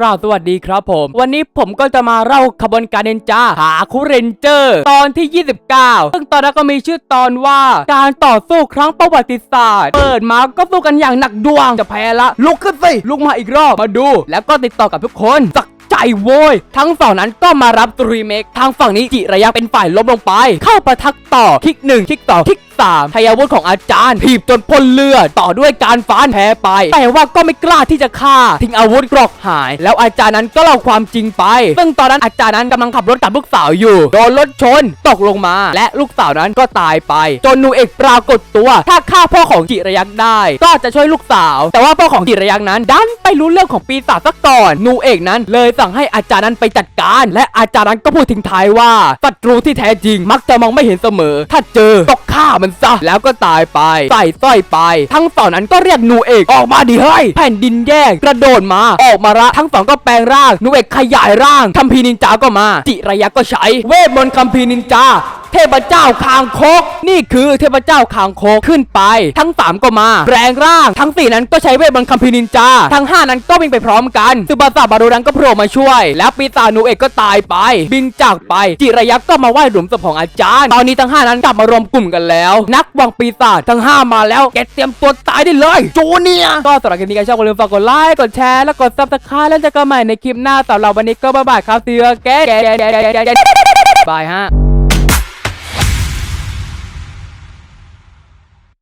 เราสวัสดีครับผม วันนี้ผมก็จะมาเล่าขบวนการเนนจาหาคุเรนเจอร์ ตอนที่ 29 ซึ่งตอนนั้นก็มีชื่อตอนว่า การต่อสู้ครั้งประวัติศาสตร์ เปิดมาก็สู้กันอย่างหนักดวงจะแพ้ละ ลุกขึ้นสิลุกมาอีกรอบมาดู แล้วก็ติดต่อกับทุกคนสัก โว้ยทั้งฝั่งนั้นก็มารับตรีเมคทางฝั่งนี้จิระยะเป็นฝ่ายล้มลงไป เข้าประทักต่อคลิกหนึ่งคลิกต่อคลิกสามทยอาวุธของอาจารย์ถีบจนพ่นเลือดต่อด้วยการฟ้านแพ้ไป แต่ว่าก็ไม่กล้าที่จะฆ่า ทิ้งอาวุธกรอกหาย แล้วอาจารย์นั้นก็เล่าความจริงไป ซึ่งตอนนั้นอาจารย์นั้นกำลังขับรถกับลูกสาวอยู่ โดนรถชนตกลงมา และลูกสาวนั้นก็ตายไป จนหนูเอกปรากฏตัว ถ้าฆ่าพ่อของจิระยักษ์ได้ ก็จะช่วยลูกสาว แต่ว่าพ่อของจิระยักษ์นั้นดันไปรู้เรื่องของปีศาจซะก่อนหนูเอกนั้นเลยสั่งให้อาจารย์นั้นไปจัดการ และอาจารย์นั้นก็พูดทิ้งท้ายว่าศัตรูที่แท้จริงมักจะมองไม่เห็นเสมอ ถ้าเจอก็ฆ่ามันซะแล้วก็ตายไปใส่สร้อยไป ทั้งสองนั้นก็เรียกหนูเอกออกมาดิเฮ้ยแผ่นดินแยกกระโดดมาออกมาละทั้งสองก็แปลงร่างหนูเอกขยายร่างคัมพีนินจาก็มาจิระยะก็ใช้เวทมนต์คัมพีนินจา เทพเจ้าคางคก นี่คือเทพเจ้าคางคกขึ้นไป ทั้ง3ก็มาแปลงร่าง ทั้ง4นั้นก็ใช้เวทมนต์คัมภีร์นินจา ทั้ง5นั้นก็วิ่งไปพร้อมกันซึบาสะบารุรันก็โผล่มาช่วย แล้วปีศาจหนูเอกก็ตายไป บินจากไป จิระยักษ์ก็มาไหว้หลุมศพของอาจารย์ ตอนนี้ทั้ง5นั้นกลับมารวมกลุ่มกันแล้ว นักวังปีศาจทั้ง5มาแล้วแกเตรียมตัวตายได้เลยโจเนียก็สำหรับคลิปนี้ก็ชอบก็อย่าลืมฝากกดไลค์กดแชร์และกดซับสไครต์แล้วเจอกันใหม่ในคลิปหน้าสำหรับวันนี้ก็บ๊ายบายครับเสือแกแกแกแกแกบายฮะ